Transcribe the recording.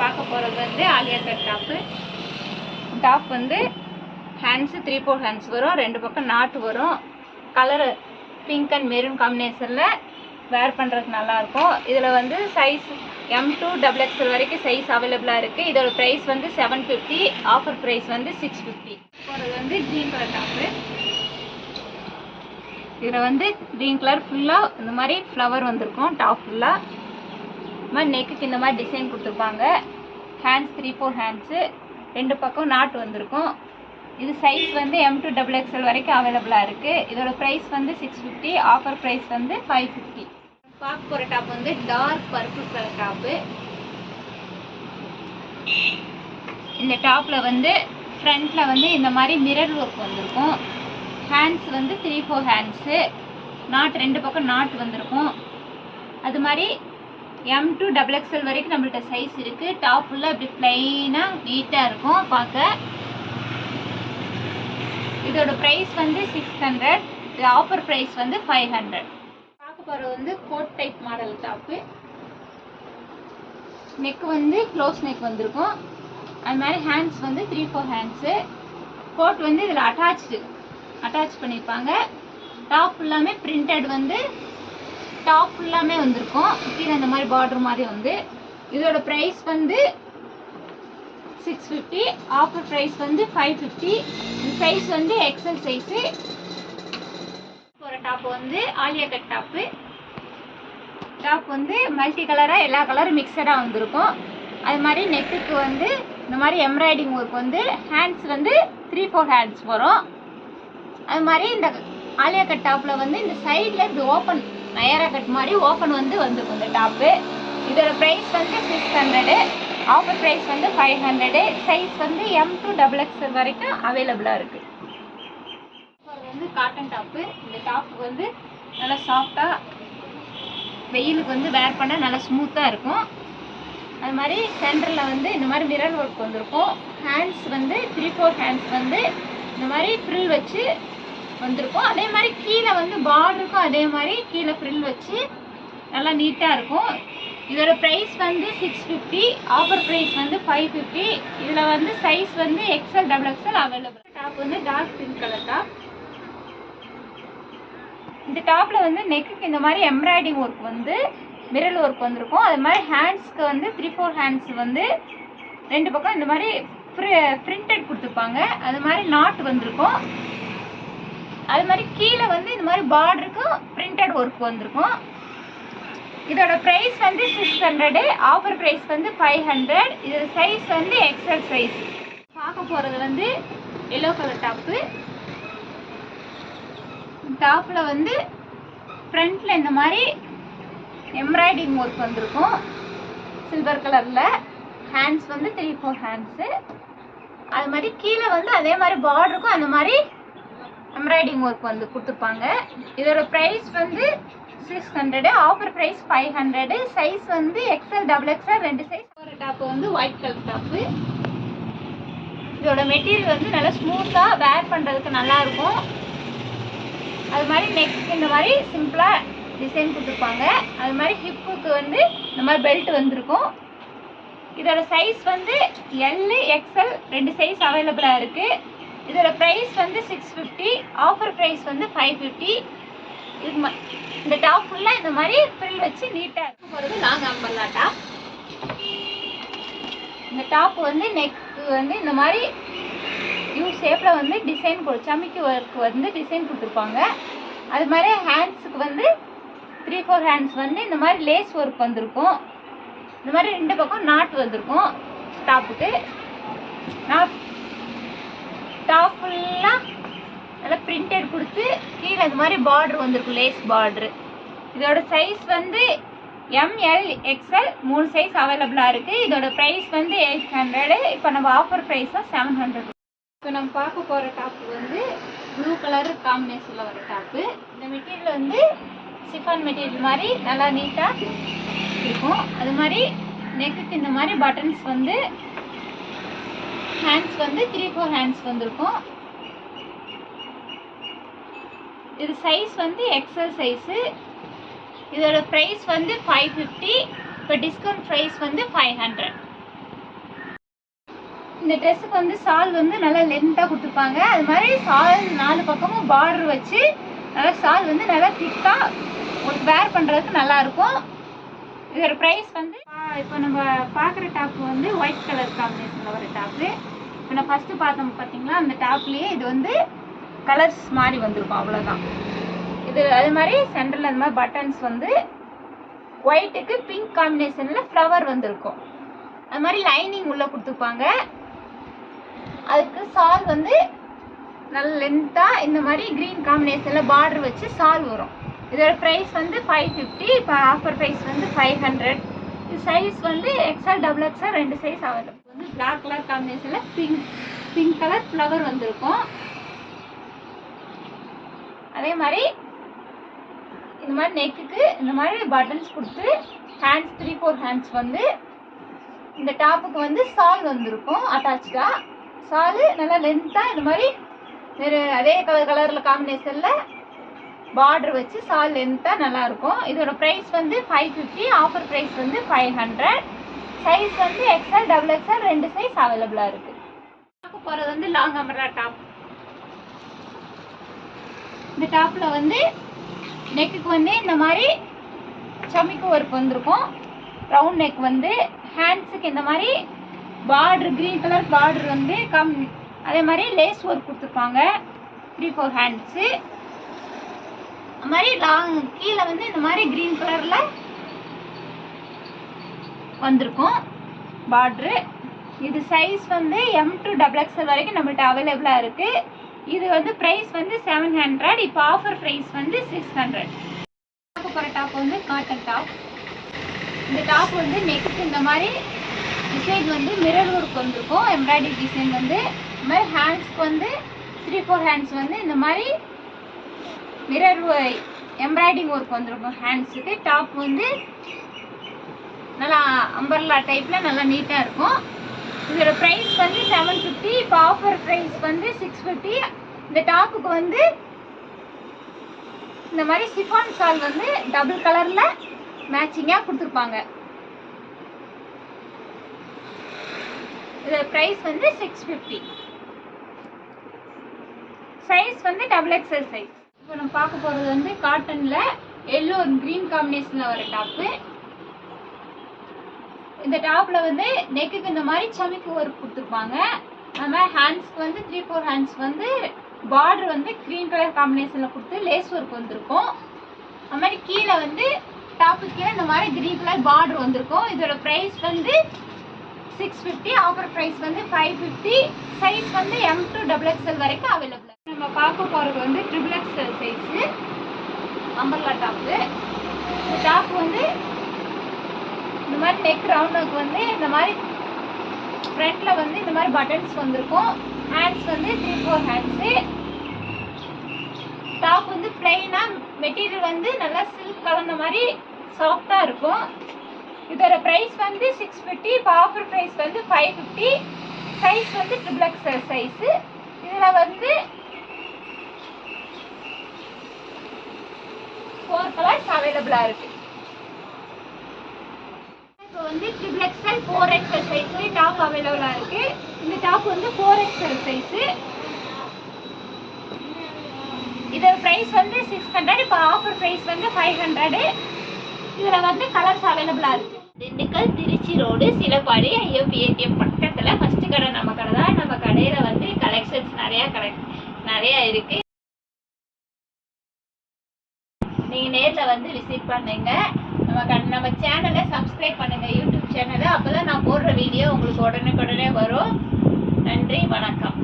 பார்க்க போகிறது வந்து ஆலியா கட் டாப்பு. டாப் வந்து ஹேண்ட்ஸு த்ரீ ஃபோர் ஹேண்ட்ஸ் வரும். ரெண்டு பக்கம் நாட்டு வரும். கலரு பிங்க் அண்ட் மெரூன் காம்பினேஷனில் வேர் பண்ணுறதுக்கு நல்லாயிருக்கும். இதில் வந்து size M to double XL வரைக்கும் சைஸ் அவைலபிளாக இருக்குது இதோட ப்ரைஸ் வந்து செவன் ஃபிஃப்டி ஆஃபர் ப்ரைஸ் வந்து சிக்ஸ் ஃபிஃப்டி போகிறது வந்து க்ரீன் கலர் டாப்பு. இதில் வந்து க்ரீன் கலர் ஃபுல்லாக இந்த மாதிரி ஃப்ளவர் வந்திருக்கும் டாப் ஃபுல்லாக மாதிரி நெக்குக்கு இந்த மாதிரி டிசைன் கொடுத்துருப்பாங்க. ஹேண்ட்ஸ் த்ரீ ஃபோர் ஹேண்ட்ஸு ரெண்டு பக்கம் நாட்டு வந்திருக்கும். இது சைஸ் வந்து எம் டூ டபுள் எக்ஸ்எல் வரைக்கும் அவைலபிளாக இருக்குது இதோட ப்ரைஸ் வந்து சிக்ஸ் ஃபிஃப்டி ஆஃபர் ப்ரைஸ் வந்து ஃபைவ் ஃபிஃப்டி பார்க்க போகிற டாப் வந்து டார்க் பர்பிள் கலர் டாப்பு இந்த டாப்பில் வந்து ஃப்ரண்ட்டில் வந்து இந்த மாதிரி மிரர் ஒர்க் வந்திருக்கும். ஹேண்ட்ஸ் வந்து த்ரீ ஃபோர் ஹேண்ட்ஸு நாட் ரெண்டு பக்கம் நாட் வந்திருக்கும். அது மாதிரி எம் டூ டபுள் எக்ஸ்எல் வரைக்கும் நம்மள்கிட்ட சைஸ் இருக்குது டாப் ஃபுல்லாக இப்படி ப்ளைனாக நீட்டாக இருக்கும். பார்க்க. இதோட ப்ரைஸ் வந்து சிக்ஸ் ஹண்ட்ரட் இது ஆஃபர் ப்ரைஸ் வந்து ஃபைவ் ஹண்ட்ரட் பார்க்க போகிறது வந்து coat type model top neck வந்து க்ளோஸ் நெக் வந்திருக்கும். அது மாதிரி ஹேண்ட்ஸ் வந்து த்ரீ ஃபோர் ஹேண்ட்ஸு கோட் வந்து இதில் அட்டாச்சு அட்டாச் பண்ணியிருப்பாங்க டாப் ஃபுல்லாமே பிரிண்டட் வந்து டாப் ஃபுல்லாமே வந்திருக்கும். கீழே இந்த மாதிரி பார்டர் மாதிரி வந்து. இதோட ப்ரைஸ் வந்து சிக்ஸ் ஃபிஃப்டி ஆஃபர் ப்ரைஸ் வந்து ஃபைவ் ஃபிஃப்டி சைஸ் வந்து எக்ஸல் சைஸு ஒரு டாப் வந்து ஆலியா கட் டாப்பு டாப் வந்து மல்டி கலராக எல்லா கலரும் மிக்சடாக வந்திருக்கும். அது மாதிரி நெக்குக்கு வந்து இந்த மாதிரி எம்ப்ராய்டிங் ஒர்க் வந்து ஹேண்ட்ஸ் வந்து த்ரீ ஃபோர் ஹேண்ட்ஸ் வரும் அது மாதிரி இந்த ஆலியா கட் டாப்பில் வந்து இந்த சைடில் இப்படி ஓப்பன் நயரா கட் மாதிரி ஓப்பன் வந்து வந்திருக்கும் இந்த டாப்பு இதோட ப்ரைஸ் வந்து சிக்ஸ் ஹண்ட்ரடு ஆஃபர் ப்ரைஸ் வந்து ஃபைவ் ஹண்ட்ரடு சைஸ் வந்து எம் டு டபுள் எக்ஸ் வரைக்கும் அவைலபிளாக இருக்குது வந்து காட்டன் டாப்பு இந்த டாப்பு வந்து நல்லா சாஃப்டாக வெயிலுக்கு வந்து வேர் பண்ண நல்லா ஸ்மூத்தாக இருக்கும். அது மாதிரி சென்டரில் வந்து இந்த மாதிரி மிரர் ஒர்க் வந்திருக்கும். ஹேண்ட்ஸ் வந்து த்ரீ ஃபோர் ஹேண்ட்ஸ் வந்து இந்த மாதிரி ஃப்ரில் வச்சு வந்திருக்கும். அதே மாதிரி கீழே வந்து பார்டருக்கும் அதே மாதிரி கீழே ஃப்ரில் வச்சு நல்லா நீட்டாக இருக்கும். இதோட ப்ரைஸ் வந்து சிக்ஸ் ஃபிஃப்டி ஆஃபர் ப்ரைஸ் வந்து ஃபைவ் ஃபிஃப்டி இதில் வந்து சைஸ் வந்து XL double XL available top வந்து டார்க் பிங்க் கலர் டாப் இந்த டாப்பில் வந்து நெக்குக்கு இந்த மாதிரி எம்ப்ராய்டிங் ஒர்க் வந்து மிரல் ஒர்க் வந்திருக்கும். அது மாதிரி ஹேண்ட்ஸ்க்கு வந்து த்ரீ ஃபோர் ஹேண்ட்ஸ் வந்து ரெண்டு பக்கம் இந்த மாதிரி ப்ரிண்டட் கொடுத்துருப்பாங்க. அது மாதிரி நாட் வந்திருக்கும். அது மாதிரி கீழே வந்து இந்த மாதிரி பார்டருக்கும் பிரிண்டட் ஒர்க் வந்திருக்கும். இதோட ப்ரைஸ் வந்து சிக்ஸ் ஹண்ட்ரடு ஆஃபர் ப்ரைஸ் வந்து ஃபைவ் ஹண்ட்ரட் இதோட சைஸ் வந்து எக்ஸல் சைஸ் பார்க்க போகிறது வந்து எல்லோ கலர் டாப்பு டாப்பில் வந்து ஃப்ரண்ட்டில் இந்த மாதிரி எம்ப்ராய்டிங் ஒர்க் வந்திருக்கும். சில்வர் கலரில் ஹேண்ட்ஸ் வந்து த்ரீ ஃபோர் ஹேண்ட்ஸு அது மாதிரி கீழே வந்து அதே மாதிரி பார்டருக்கும் அந்த மாதிரி எம்ப்ராய்டிங் ஒர்க் வந்து கொடுத்துருப்பாங்க. இதோட ப்ரைஸ் வந்து six hundred offer price five hundred size வந்து எக்ஸ்எல் டபுள் எக்ஸ்எல் ரெண்டு சைஸ் ஒரு டாப்பு வந்து ஒயிட் கலர் டாப்பு இதோட மெட்டீரியல் வந்து நல்லா ஸ்மூத்தாக வேர் பண்ணுறதுக்கு நல்லாயிருக்கும் அது மாதிரி நெக் இந்த மாதிரி சிம்பிளாக டிசைன் கொடுத்துருப்பாங்க. அது மாதிரி ஹிப்புக்கு வந்து இந்த மாதிரி பெல்ட் வந்திருக்கும். இதோட சைஸ் வந்து எல் எக்ஸ்எல் ரெண்டு சைஸ் அவைலபிளாக இருக்குது இதோட ப்ரைஸ் வந்து சிக்ஸ் ஃபிஃப்டி ஆஃபர் ப்ரைஸ் வந்து ஃபைவ் ஃபிஃப்டி இது இந்த டாப் ஃபுல்லாக இந்த மாதிரி ஃபில் வச்சு நீட்டாக இருக்கும். போகிறது லாங் அம்பல்லா டாப் இந்த டாப் வந்து நெக் வந்து இந்த மாதிரி யூ ஷேப்பில் வந்து டிசைன் கொடு சமைக்கு ஒர்க் வந்து டிசைன் கொடுத்துருப்பாங்க. அது மாதிரி ஹேண்ட்ஸுக்கு வந்து த்ரீ ஃபோர் ஹேண்ட்ஸ் வந்து இந்த மாதிரி லேஸ் ஒர்க் வந்திருக்கும். இந்த மாதிரி ரெண்டு பக்கம் நாட் வந்திருக்கும். டாப்புக்கு நாட் டாப் ஃபுல்லாக நல்லா பிரிண்டட் கொடுத்து கீழே இது மாதிரி பார்டர் வந்திருக்கும் லேஸ் பார்ட்ரு இதோட சைஸ் வந்து எம்எல் எக்ஸ்எல் மூணு சைஸ் அவைலபிளாக இருக்குது இதோட ப்ரைஸ் வந்து எயிட் ஹண்ட்ரடு இப்போ நம்ம ஆஃபர் ப்ரைஸ் தான் செவன் ஹண்ட்ரட் இப்போ நம்ம பார்க்க போகிற டாப்பு வந்து ப்ளூ கலர் காம்பினேஷனில் வர டாப்பு இந்த மெட்டீரியல் வந்து சிஃபான் மெட்டீரியல் மாதிரி நல்லா நீட்டாக இருக்கும். அது மாதிரி நெக்குக்கு இந்த மாதிரி பட்டன்ஸ் வந்து ஹேண்ட்ஸ் வந்து த்ரீ ஃபோர் ஹேண்ட்ஸ் வந்திருக்கும். இது சைஸ் வந்து எக்ஸல் சைஸு இதோட ப்ரைஸ் வந்து ஃபைவ் ஃபிஃப்டி இப்போ டிஸ்கவுண்ட் ப்ரைஸ் வந்து ஃபைவ் ஹண்ட்ரட் இந்த ட்ரெஸ்ஸுக்கு வந்து சால் வந்து நல்லா லென்த்தாக கொடுத்துருப்பாங்க. அது மாதிரி சால் நாலு பக்கமும் பார்டர் வச்சு நல்லா சால் வந்து நல்லா திக்காக உங்களுக்கு வேர் பண்ணுறதுக்கு நல்லாயிருக்கும் இதோட ப்ரைஸ் வந்து இப்போ நம்ம பார்க்குற டாப் வந்து ஒயிட் கலர் காம்பினேஷனில் வர டாப்பு இப்போ நான் ஃபஸ்ட்டு பார்த்தோம் பார்த்தீங்களா அந்த டாப்லேயே இது வந்து கலர்ஸ் மாதிரி வந்திருக்கும் அவ்வளோதான் இது அது மாதிரி சென்டரில் அந்த மாதிரி பட்டன்ஸ் வந்து ஒயிட்டுக்கு பிங்க் காம்பினேஷனில் ஃப்ளவர் வந்திருக்கும். அது மாதிரி லைனிங் உள்ளே கொடுத்துருப்பாங்க அதுக்கு சால் வந்து நல்ல லென்த்தாக இந்த மாதிரி க்ரீன் காம்பினேஷனில் பார்டர் வச்சு சால் வரும். இதோட ப்ரைஸ் வந்து ஃபைவ் ஃபிஃப்டி இப்போ ஆஃபர் ப்ரைஸ் வந்து ஃபைவ் ஹண்ட்ரட் இது சைஸ் வந்து எக்ஸ்எல் டபுள் எக்ஸ்எல் ரெண்டு சைஸ் அவைலபிள் வந்து பிளாக் கலர் காம்பினேஷனில் பிங்க் பிங்க் கலர் ஃப்ளவர் வந்திருக்கும். அதே மாதிரி இந்த மாதிரி நெக்குக்கு இந்த மாதிரி பட்டன்ஸ் கொடுத்து ஹேண்ட்ஸ் த்ரீ ஃபோர் ஹேண்ட்ஸ் வந்து இந்த டாப்புக்கு வந்து சால் வந்திருக்கும் அட்டாச்சா சாலு நல்லா லென்த்தாக இந்த மாதிரி வேறு அதே கலர் கலரில் காம்பினேஷனில் பார்டர் வச்சு சால் லென்த்தாக நல்லாயிருக்கும் இதோட ப்ரைஸ் வந்து ஃபைவ் ஃபிஃப்டி ஆஃபர் ப்ரைஸ் வந்து ஃபைவ் ஹண்ட்ரட் சைஸ் வந்து எக்ஸ்எல் டபுள் எக்ஸ்எல் ரெண்டு சைஸ் அவைலபிளாக இருக்குது பார்க்க போகிறது வந்து லாங் அமரா டாப் இந்த டாப்பில் வந்து நெக்குக்கு வந்து இந்த மாதிரி சமிக்கு ஒர்க் வந்திருக்கும் ரவுண்ட் நெக் வந்து ஹேண்ட்ஸுக்கு இந்த மாதிரி பார்டர் க்ரீன் கலர் பார்டர் வந்து கம் அதே மாதிரி லேஸ் ஒர்க் கொடுத்துருப்பாங்க. த்ரீ ஃபோர் ஹேண்ட்ஸு அது மாதிரி லாங் கீழே வந்து இந்த மாதிரி க்ரீன் கலரில் வந்திருக்கும். பார்ட்ரு இது சைஸ் வந்து எம் டு டபுள் எக்ஸல் வரைக்கும் நம்மள்ட்ட அவைலபிளாக இருக்குது இது வந்து ப்ரைஸ் வந்து செவன் ஹண்ட்ரட் இப்போ ஆஃபர் ப்ரைஸ் வந்து சிக்ஸ் ஹண்ட்ரட் போகிற டாப் வந்து காட்டன் டாப் இந்த டாப் வந்து நெக்ஸ்ட் இந்த மாதிரி டிசைன் வந்து மிரர் ஒர்க் வந்திருக்கும். எம்ப்ராய்டரி டிசைன் வந்து இந்த மாதிரி ஹேண்ட்ஸ்க்கு வந்து த்ரீ ஃபோர் ஹேண்ட்ஸ் வந்து இந்த மாதிரி மிரர் எம்ப்ராய்டிங் ஒர்க் வந்திருக்கும் ஹேண்ட்ஸுக்கு டாப் வந்து நல்லா அம்பர்லா டைப்பில் நல்லா நீட்டாக இருக்கும். இதோட ப்ரைஸ் வந்து செவன் ஃபிஃப்டி இப்போ ஆஃபர் ப்ரைஸ் வந்து சிக்ஸ் ஃபிஃப்டி இந்த டாப்புக்கு வந்து இந்த மாதிரி சிஃபான் சால் வந்து டபுள் கலரில் மேட்சிங்காக கொடுத்துருப்பாங்க. இதோட ப்ரைஸ் வந்து சிக்ஸ் ஃபிஃப்டி சைஸ் வந்து டபுள் எக்ஸ்எல் சைஸ் இப்போ நம்ம பார்க்க போகிறது வந்து காட்டனில் எல்லோ க்ரீன் காம்பினேஷனில் வர டாப்பு இந்த டாப்பில் வந்து நெக்குக்கு இந்த மாதிரி சமிக்கு ஒர்க் கொடுத்துருப்பாங்க. அது மாதிரி ஹேண்ட்ஸ்க்கு வந்து த்ரீ ஃபோர் ஹேண்ட்ஸ் வந்து பார்டர் வந்து க்ரீன் கலர் காம்பினேஷனில் கொடுத்து லேஸ் ஒர்க் வந்திருக்கும். அது மாதிரி கீழே வந்து டாப்புக்கு கீழே இந்த மாதிரி க்ரீன் கலர் பார்டர் வந்திருக்கும். இதோட ப்ரைஸ் வந்து சிக்ஸ் ஃபிஃப்டி ஆஃபர் ப்ரைஸ் வந்து ஃபைவ் ஃபிஃப்டி சைஸ் வந்து எம் டு டபுள் எக்ஸ்எல் வரைக்கும் அவைலபிள் நம்ம பார்க்க போகிறது வந்து triple XL size umbrella top இந்த டாப் வந்து இந்த மாதிரி நெக் ரவுண்டுக்கு வந்து இந்த மாதிரி ஃப்ரண்ட்டில் வந்து இந்த மாதிரி பட்டன்ஸ் வந்திருக்கும். ஹேண்ட்ஸ் வந்து த்ரீ ஃபோர் ஹேண்ட்ஸு டாப் வந்து பிளெயினாக மெட்டீரியல் வந்து நல்லா சில்க் கலந்த மாதிரி சாஃப்டாக இருக்கும். இதோட ப்ரைஸ் வந்து சிக்ஸ் ஃபிஃப்டி இப்போ ஆஃபர் ப்ரைஸ் வந்து ஃபைவ் ஃபிஃப்டி சைஸ் வந்து ட்ரிபிள் எக்ஸல் சைஸு இதில் வந்து ஃபோர் கலர்ஸ் அவைலபிளாக இருக்குது வந்து ட்ரிபிள் எக்ஸ்எல் ஃபோர் எக்ஸ்எல் சைஸ்லேயே டாப் அவைலபிளாக இருக்குது இந்த டாப் வந்து ஃபோர் எக்ஸ்எல் சைஸு இதோட ப்ரைஸ் வந்து சிக்ஸ் ஹண்ட்ரட் இப்போ ஆஃபர் ப்ரைஸ் வந்து ஃபைவ் ஹண்ட்ரடு இதில் வந்து கலர்ஸ் அவைலபிளாக இருக்குது Dindigul Trichy road Silappadi if ATM பக்கத்தில் ஃபஸ்ட்டு கடை நம்ம கடை தான். நம்ம கடையில் வந்து கலெக்ஷன்ஸ் நிறையா கலெக் நிறையா இருக்குது நீங்கள் நேரில் வந்து விசிட் பண்ணுங்கள் நம்ம நம்ம சேனலை சப்ஸ்கிரைப் பண்ணுங்க யூடியூப் சேனலை அப்போ தான் நான் போடுற வீடியோ உங்களுக்கு உடனுக்குடனே வரும். நன்றி வணக்கம்.